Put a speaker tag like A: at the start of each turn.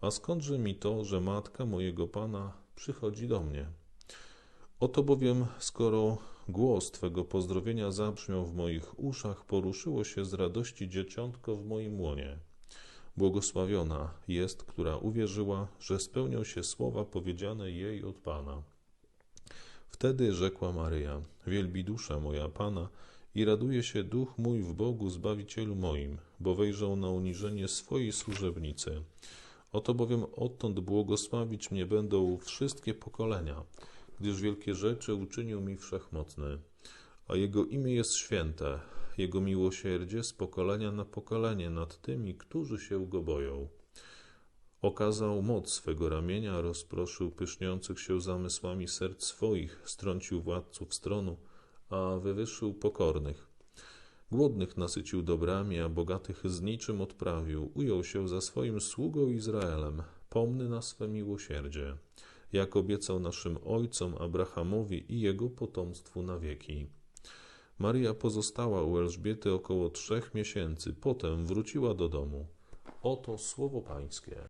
A: A skądże mi to, że matka mojego Pana przychodzi do mnie? Oto bowiem, skoro głos Twego pozdrowienia zabrzmiał w moich uszach, poruszyło się z radości dzieciątko w moim łonie. Błogosławiona jest, która uwierzyła, że spełnią się słowa powiedziane jej od Pana. Wtedy rzekła Maryja: Wielbi dusza moja Pana i raduje się duch mój w Bogu Zbawicielu moim, bo wejrzał na uniżenie swojej służebnicy. Oto bowiem odtąd błogosławić mnie będą wszystkie pokolenia, gdyż wielkie rzeczy uczynił mi wszechmocny. A Jego imię jest święte, Jego miłosierdzie z pokolenia na pokolenie nad tymi, którzy się Go boją. Okazał moc swego ramienia, rozproszył pyszniących się zamysłami serc swoich, strącił władców stronu, a wywyższył pokornych. Głodnych nasycił dobrami, a bogatych z niczym odprawił. Ujął się za swoim sługą Izraelem, pomny na swe miłosierdzie, jak obiecał naszym ojcom Abrahamowi i jego potomstwu na wieki. Maria pozostała u Elżbiety około trzech miesięcy, potem wróciła do domu. Oto słowo Pańskie.